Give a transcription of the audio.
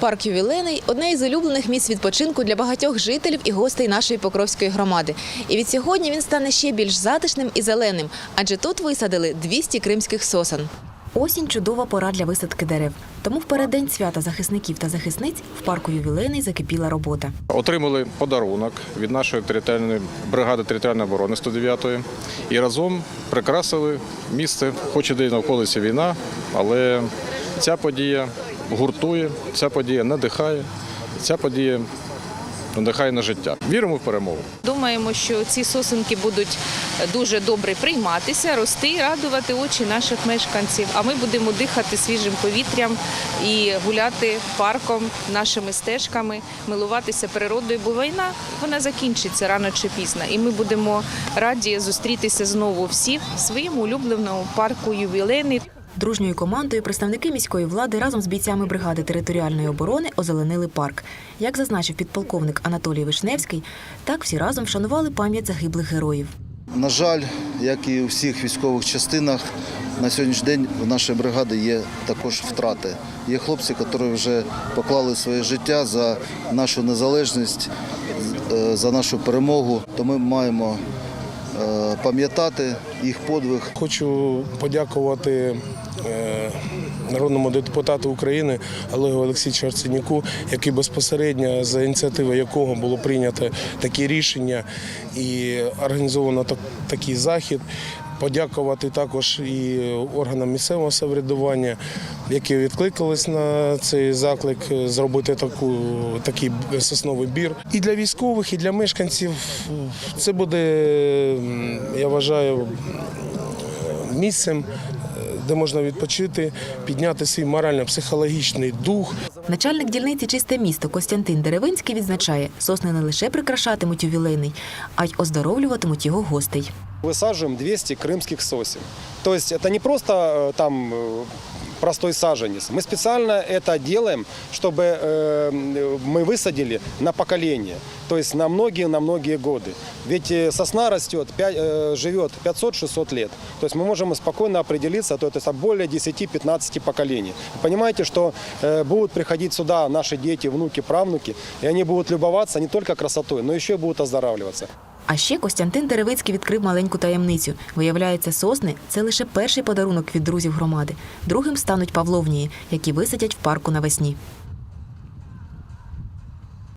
Парк ювілейний одне із улюблених місць відпочинку для багатьох жителів і гостей нашої Покровської громади. І від сьогодні він стане ще більш затишним і зеленим, адже тут висадили 200 кримських сосен. Осінь чудова пора для висадки дерев. Тому в переддень свята захисників та захисниць в парку ювілейний закипіла робота. Отримали подарунок від нашої територіальної бригади територіальної оборони 109-ї і разом прикрасили місце. Хоч іде навколиця війна, але ця подія гуртує, ця подія надихає, ця подія надихає на життя. Віримо в перемогу. Думаємо, що ці сосенки будуть дуже добре прийматися, рости радувати очі наших мешканців. А ми будемо дихати свіжим повітрям і гуляти парком, нашими стежками, милуватися природою, бо війна вона закінчиться рано чи пізно. І ми будемо раді зустрітися знову всі в своєму улюбленому парку ювілейний. Дружньою командою представники міської влади разом з бійцями бригади територіальної оборони озеленили парк. Як зазначив підполковник Анатолій Вишневський, так всі разом вшанували пам'ять загиблих героїв. На жаль, як і у всіх військових частинах, на сьогоднішній день в нашої бригади є також втрати. Є хлопці, які вже поклали своє життя за нашу незалежність, е, за нашу перемогу. То ми маємо пам'ятати їх подвиг. Хочу подякувати е, народному депутату України Олегу Олексійовичу Арсенюку, який безпосередньо за ініціативи якого було прийнято такі рішення і організовано так- такий захід. Подякувати також і органам місцевого самоврядування, які відкликались на цей заклик е, зробити таку, такий сосновий бір. І для військових, і для мешканців це буде, я вважаю, місцем, де можна відпочити, підняти свій морально-психологічний дух. Начальник дільниці Чисте місто Костянтин Деревинський відзначає, сосни не лише прикрашатимуть ювілейний, а й оздоровлюватимуть його гостей. Высаживаем 200 крымских сосен. То есть это не просто э, там э, простой саженец. Мы специально это делаем, чтобы э, мы высадили на поколение. То есть на многие, на многие годы. Ведь э, сосна растет, пя- э, живет 500-600 лет. То есть мы можем спокойно определиться, то есть более 10-15 поколений. Понимаете, что э, будут приходить сюда наши дети, внуки, правнуки, и они будут любоваться не только красотой, но еще и будут оздоравливаться. А ще Костянтин Деревицький відкрив маленьку таємницю. Виявляється, сосни це лише перший подарунок від друзів громади. Другим стануть павловнії, які висадять в парку навесні.